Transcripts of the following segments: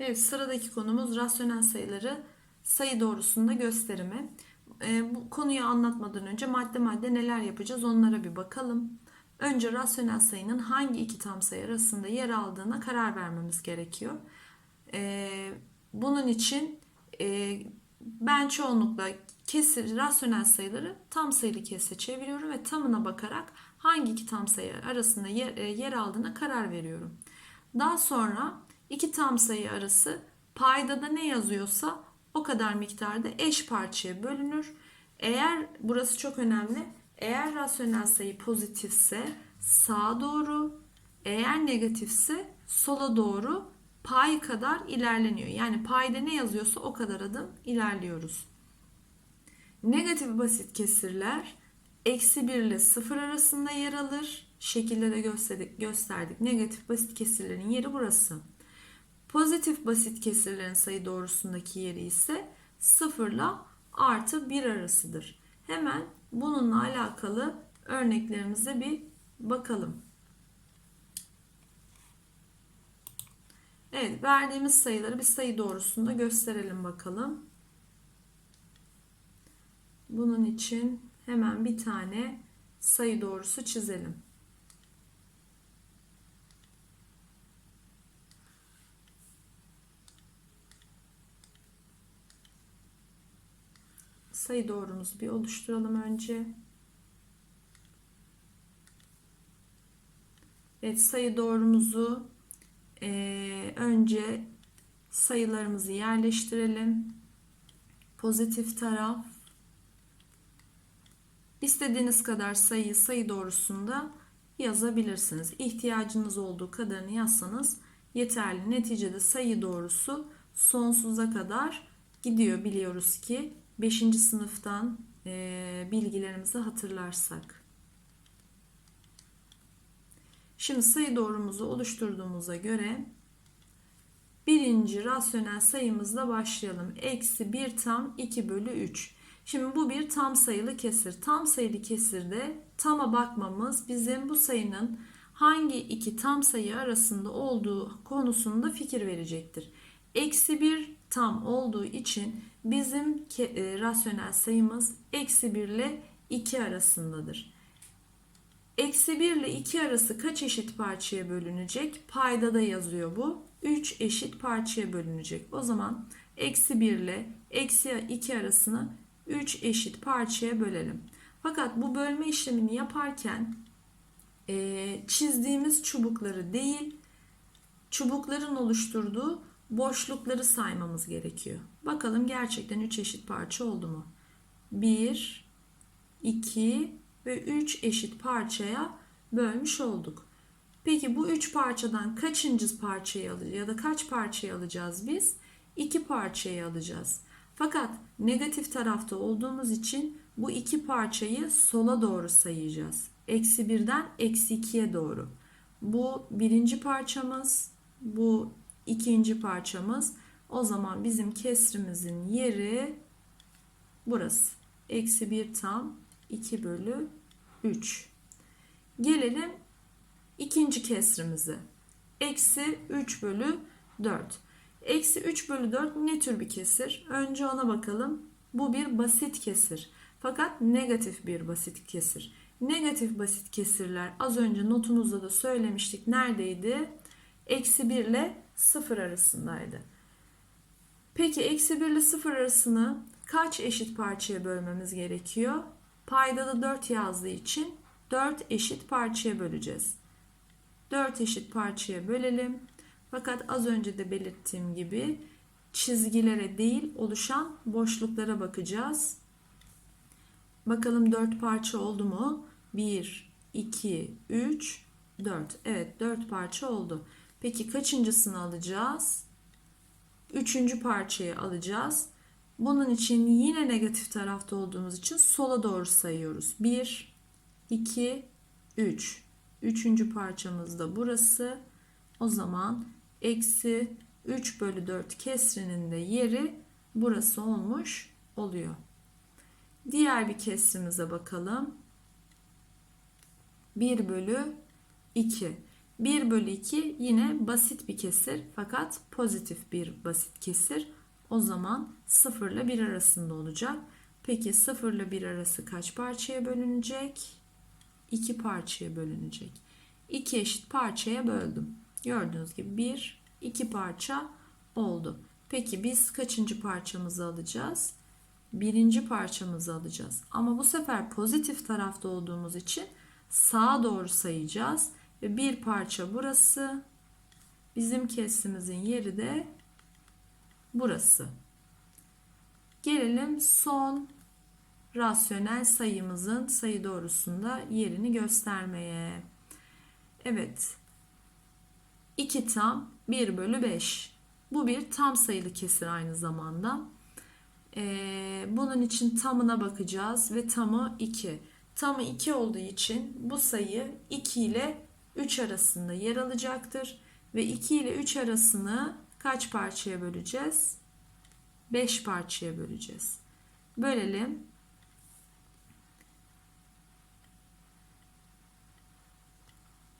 Evet sıradaki konumuz rasyonel sayıları sayı doğrusunda gösterimi. Ee, bu konuyu anlatmadan önce madde madde neler yapacağız onlara bir bakalım. Önce rasyonel sayının hangi iki tam sayı arasında yer aldığına karar vermemiz gerekiyor. Ee, bunun için e, ben çoğunlukla kesir rasyonel sayıları tam sayılı kesre çeviriyorum ve tamına bakarak hangi iki tam sayı arasında yer, e, yer aldığına karar veriyorum. Daha sonra iki tam sayı arası paydada ne yazıyorsa o kadar miktarda eş parçaya bölünür. Eğer burası çok önemli. Eğer rasyonel sayı pozitifse sağa doğru, eğer negatifse sola doğru pay kadar ilerleniyor. Yani payda ne yazıyorsa o kadar adım ilerliyoruz. Negatif basit kesirler eksi 1 ile 0 arasında yer alır. Şekilde de gösterdik. gösterdik. Negatif basit kesirlerin yeri burası. Pozitif basit kesirlerin sayı doğrusundaki yeri ise 0 ile artı 1 arasıdır. Hemen bununla alakalı örneklerimize bir bakalım. Evet, verdiğimiz sayıları bir sayı doğrusunda gösterelim bakalım. Bunun için hemen bir tane sayı doğrusu çizelim. Sayı doğrumuzu bir oluşturalım önce. Evet sayı doğrumuzu e, önce sayılarımızı yerleştirelim. Pozitif taraf İstediğiniz kadar sayıyı sayı doğrusunda yazabilirsiniz. İhtiyacınız olduğu kadarını yazsanız yeterli. Neticede sayı doğrusu sonsuza kadar gidiyor biliyoruz ki 5. sınıftan e, bilgilerimizi hatırlarsak. Şimdi sayı doğrumuzu oluşturduğumuza göre birinci rasyonel sayımızla başlayalım. Eksi 1 tam 2 bölü 3. Şimdi bu bir tam sayılı kesir. Tam sayılı kesirde tama bakmamız bizim bu sayının hangi iki tam sayı arasında olduğu konusunda fikir verecektir. Eksi 1 tam olduğu için bizim e, rasyonel sayımız eksi 1 ile 2 arasındadır. Eksi 1 ile 2 arası kaç eşit parçaya bölünecek? Payda da yazıyor bu. 3 eşit parçaya bölünecek. O zaman eksi 1 ile eksi 2 arasını 3 eşit parçaya bölelim. Fakat bu bölme işlemini yaparken e, çizdiğimiz çubukları değil, çubukların oluşturduğu boşlukları saymamız gerekiyor. Bakalım gerçekten 3 eşit parça oldu mu? 1, 2 ve 3 eşit parçaya bölmüş olduk. Peki bu 3 parçadan kaçıncı parçayı alacağız ya da kaç parçayı alacağız biz? 2 parçayı alacağız. Fakat negatif tarafta olduğumuz için bu iki parçayı sola doğru sayacağız. Eksi birden eksi ikiye doğru. Bu birinci parçamız, bu ikinci parçamız. O zaman bizim kesrimizin yeri burası. Eksi bir tam 2 bölü 3. Gelelim ikinci kesrimize. Eksi 3 bölü 4. Eksi 3 bölü 4 ne tür bir kesir? Önce ona bakalım. Bu bir basit kesir. Fakat negatif bir basit kesir. Negatif basit kesirler az önce notumuzda da söylemiştik. Neredeydi? Eksi 1 ile 0 arasındaydı. Peki eksi 1 ile 0 arasını kaç eşit parçaya bölmemiz gerekiyor? Payda da 4 yazdığı için 4 eşit parçaya böleceğiz. 4 eşit parçaya bölelim. Fakat az önce de belirttiğim gibi çizgilere değil oluşan boşluklara bakacağız. Bakalım 4 parça oldu mu? 1, 2, 3, 4. Evet 4 parça oldu. Peki kaçıncısını alacağız? Üçüncü parçayı alacağız. Bunun için yine negatif tarafta olduğumuz için sola doğru sayıyoruz. 1, 2, 3. Üçüncü parçamız da burası. O zaman eksi 3 bölü 4 kesrinin de yeri burası olmuş oluyor. Diğer bir kesrimize bakalım. 1 bölü 2. 1 bölü 2 yine basit bir kesir fakat pozitif bir basit kesir. O zaman 0 ile 1 arasında olacak. Peki 0 ile 1 arası kaç parçaya bölünecek? 2 parçaya bölünecek. 2 eşit parçaya böldüm. Gördüğünüz gibi 1, 2 parça oldu. Peki biz kaçıncı parçamızı alacağız? Birinci parçamızı alacağız. Ama bu sefer pozitif tarafta olduğumuz için sağa doğru sayacağız. Ve bir parça burası. Bizim kesrimizin yeri de burası. Gelelim son rasyonel sayımızın sayı doğrusunda yerini göstermeye. Evet. 2 tam 1 bölü 5. Bu bir tam sayılı kesir aynı zamanda. Ee, bunun için tamına bakacağız ve tamı 2. Tamı 2 olduğu için bu sayı 2 ile 3 arasında yer alacaktır. Ve 2 ile 3 arasını kaç parçaya böleceğiz? 5 parçaya böleceğiz. Bölelim.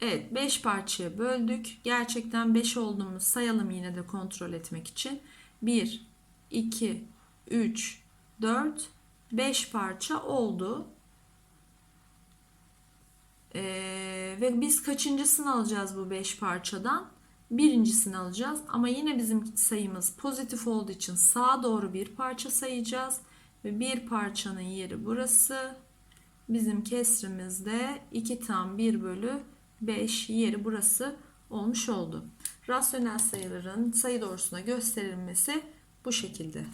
Evet 5 parçaya böldük. Gerçekten 5 olduğunu sayalım yine de kontrol etmek için. 1, 2, 3, 4, 5 parça oldu. Ee, ve biz kaçıncısını alacağız bu 5 parçadan? Birincisini alacağız. Ama yine bizim sayımız pozitif olduğu için sağa doğru bir parça sayacağız. Ve bir parçanın yeri burası. Bizim kesrimizde 2 tam 1 bölü 5 yeri burası olmuş oldu. Rasyonel sayıların sayı doğrusuna gösterilmesi bu şekilde.